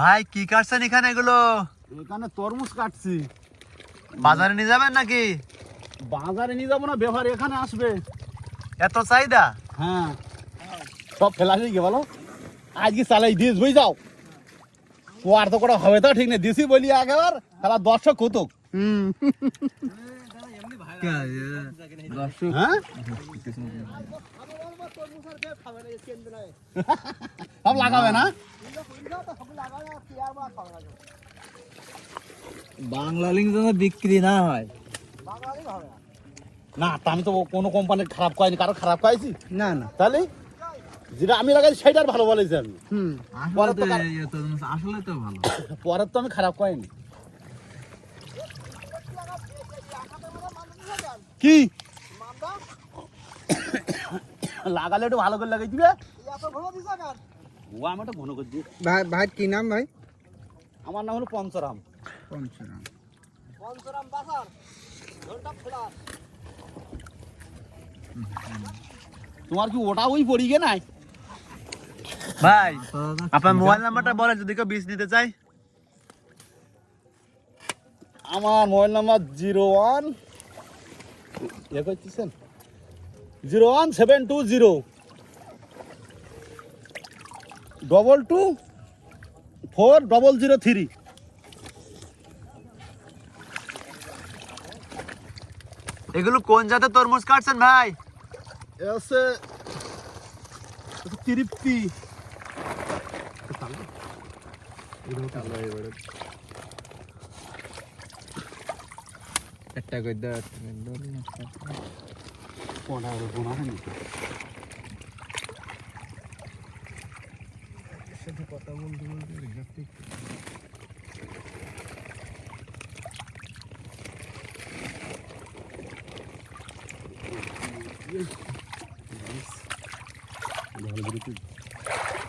ভাই কি কাটছেন এখানে এগুলো? এখানে তরমুজ কাটছি। বাজারে নিয়ে যাবেন নাকি? বাজারে নিয়ে যাব না ব্যবহার এখানে আসবে। এত চাহিদা? হ্যাঁ। সব ফেলা হয়ে গিয়ে বলো। আজকে চালাই দিস বুঝ যাও ও আর তো করে হবে তো ঠিক নেই দিছি বলি আগেবার খেলা দর্শক কতুক। হ্যাঁ? সব লাগাবে না? বাংলা লিঙ্ক যেন বিক্রি না হয়। না তা আমি তো কোনো কোম্পানির খারাপ কয়নি কারও খারাপ কয়েছি না না। তাহলে? যেটা আমি লাগাই সেটার ভালো বলেছি আমি কার- আসলে তো ভালো। পরের তো আমি খারাপ কয়নি কি? লাগালে একটু ভালো করে লাগাই দিবে। ও আমি একটা ঘন করে দিই ভাই ভাই কি নাম ভাই? আমার নাম হলো পঞ্চরাম। পঞ্চরাম। তোমার কি ওটা ওই পড়ি গে নাই? ভাই আপনার মোবাইল নাম্বারটা বলেন যদি কেউ বীজ নিতে চাই আমার মোবাইল নাম্বার জিরো ওয়ান করতেছেন? Zero one seven two zero. Double two four double zero three এগুলো কোন জাতের তরমুজ কাটছেন ভাই? আছে তৃপ্তি একটা করে পনেরো পনেরো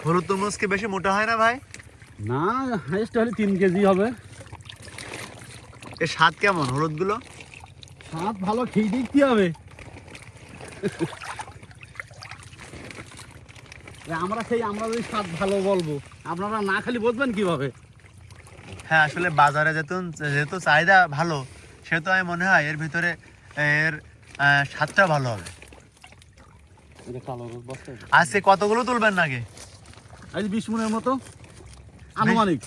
হলুদ তরমুজ কি বেশি মোটা হয় না ভাই? না হাইস্ট হলে তিন কেজি হবে। এর স্বাদ কেমন হলুদগুলো স্বাদ ভালো খেয়ে দেখতে হবে। এ আমরা সেই আমরা যদি স্বাদ ভালো বলব আপনারা না খালি বুঝবেন কীভাবে? হ্যাঁ আসলে বাজারে যেহেতু যেহেতু চাহিদা ভালো সেহেতু আমি মনে হয় এর ভিতরে এর স্বাদটা ভালো হবে। আজকে কতগুলো তুলবেন নাকি? আজ বিশ মনের মতো। আনুমানিক।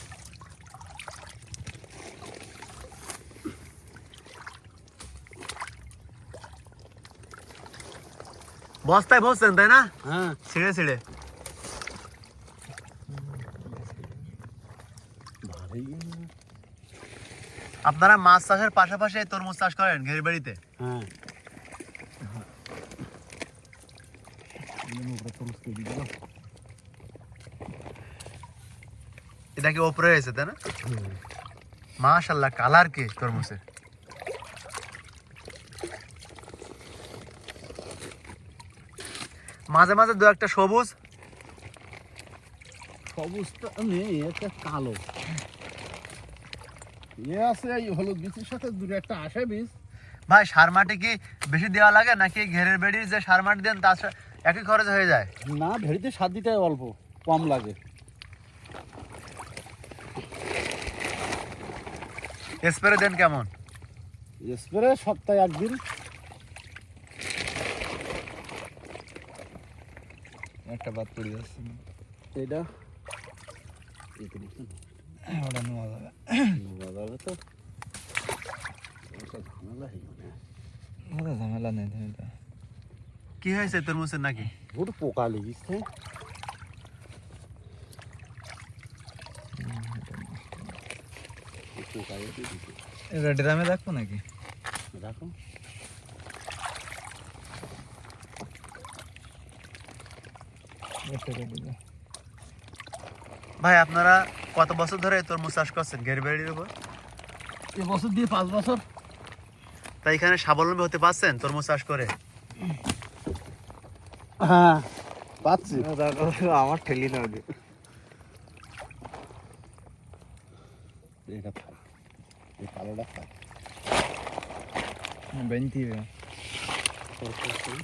বস্তায় বসছেন তাই না? হ্যাঁ। ছিঁড়ে ছিঁড়ে। আপনারা মাছ চাষের পাশাপাশি তরমুজ চাষ করেন ঘের বাড়িতে? হ্যাঁ। এটা কি ওপরে হয়েছে তাই না? মাশাল্লাহ কালার কি তরমুজের? মাঝে মাঝে দু একটা সবুজ? সবুজটা নেই একটা কালো। এ আছে এই হলুদ বীজের সাথে দুটো একটা আসে বীজ। ভাই সার মাটি কি বেশি দেওয়া লাগে নাকি ঘেরের বেড়ির যে সার মাটি দেন তার একই খরচ হয়ে যায়? না ভেড়িতে স্বাদ দিটাই অল্প কম লাগে। স্প্রে দেন কেমন? স্প্রে সপ্তাহে একদিন। একটা বাদ পড়ে যাচ্ছে। এটা ওটা নেওয়া যাবে যাবে তো এটা ঝামেলা হয়ে যাবে। ওটা ঝামেলা নেই ঝামেলা কি হয়েছে তরমুজের নাকি বহুত পোকা লেগেছে পোকা লেগে দিছে। এটা ড্রামে রাখব নাকি দেখো একটা করে দিলে ভাই আপনারা কত বছর ধরে তরমুজ চাষ করছেন? ঘের বেড়ির উপর? বছর দিয়ে পাঁচ বছর। তাই এখানে স্বাবলম্বী হতে পারছেন তরমুজ চাষ করে? হ্যাঁ পাচ্ছি। আমার ঠেলি না এটা এই কালোটা ফুল।